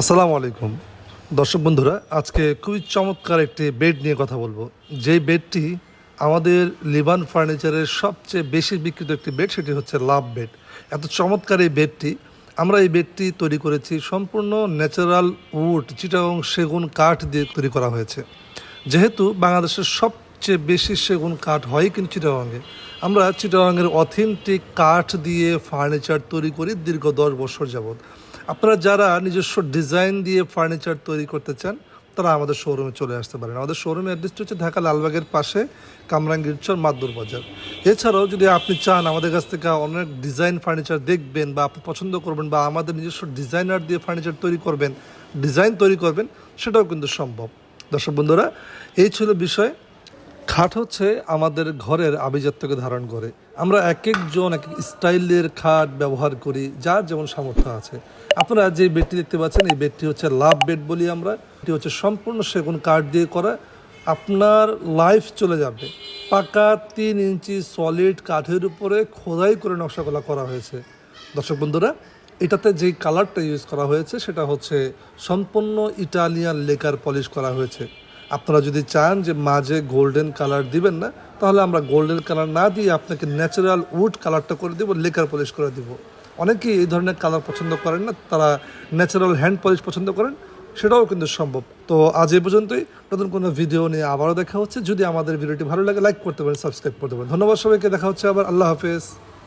আসসালামু আলাইকুম। দর্শক বন্ধুরা, আজকে খুবই চমৎকার একটি বেড নিয়ে কথা বলব। যেই বেডটি আমাদের লিবান ফার্নিচারের সবচেয়ে বেশি বিক্রিত একটি বেড সেটি হচ্ছে লাভ বেড এত চমৎকার এই বেডটি আমরা এই বেডটি তৈরি করেছি সম্পূর্ণ ন্যাচারাল উড চিটাগং সেগুন কাঠ দিয়ে তৈরি করা হয়েছে। যেহেতু বাংলাদেশের সবচেয়ে বেশি সেগুন কাঠ হয় কিন্তু চিটাগাঙে আমরা চিটাগাঙের অথেন্টিক কাঠ দিয়ে ফার্নিচার তৈরি করি দীর্ঘ দশ বছর যাবৎ। আপনারা যারা নিজস্ব ডিজাইন দিয়ে ফার্নিচার তৈরি করতে চান, তারা আমাদের শোরুমে চলে আসতে পারেন। আমাদের শোরুমের অ্যাড্রেসটি হচ্ছে ঢাকা লালবাগের পাশে কামরাঙ্গীরচর মাদুর বাজার। এছাড়াও যদি আপনি চান আমাদের কাছ থেকে অনেক ডিজাইন ফার্নিচার দেখবেন বা আপনি পছন্দ করবেন বা আমাদের নিজস্ব ডিজাইনার দিয়ে ফার্নিচার তৈরি করবেন, ডিজাইন তৈরি করবেন, সেটাও কিন্তু সম্ভব। দর্শক বন্ধুরা, এই ছিল বিষয়। খাট হচ্ছে আমাদের ঘরের আভিজাত্যকে ধারণ করে। আমরা এক একজন এক স্টাইলের খাট ব্যবহার করি, যার যেমন সামর্থ্য আছে। আপনারা যে বেডটি দেখতে পাচ্ছেন, এই বেডটি হচ্ছে লাভ বেড বলি আমরা। এটি হচ্ছে সম্পূর্ণ সেগুন কাঠ দিয়ে করা। আপনার লাইফ চলে যাবে। পাকা তিন ইঞ্চি সলিড কাঠের উপরে খোদাই করে নকশাগুলা করা হয়েছে। দর্শক বন্ধুরা, এটাতে যেই কালারটা ইউজ করা হয়েছে, সেটা হচ্ছে সম্পূর্ণ ইটালিয়ান লেকার পলিশ করা হয়েছে। আপনারা যদি চান যে মাঝে গোল্ডেন কালার দিবেন না, তাহলে আমরা গোল্ডেন কালার না দিয়ে আপনাকে ন্যাচারাল উড কালারটা করে দেবো লেকার পলিশ করে দিব। অনেকেই এই ধরনের কালার পছন্দ করেন না, তারা ন্যাচারাল হ্যান্ড পলিশ পছন্দ করেন, সেটাও কিন্তু সম্ভব। তো আজ এই পর্যন্তই, নতুন কোনো ভিডিও নিয়ে আবারও দেখা হচ্ছে। যদি আমাদের ভিডিওটি ভালো লাগে লাইক করতে পারেন সাবস্ক্রাইব করতে পারেন। ধন্যবাদ সবাইকে, দেখা হচ্ছে আবার, আল্লাহ হাফেজ।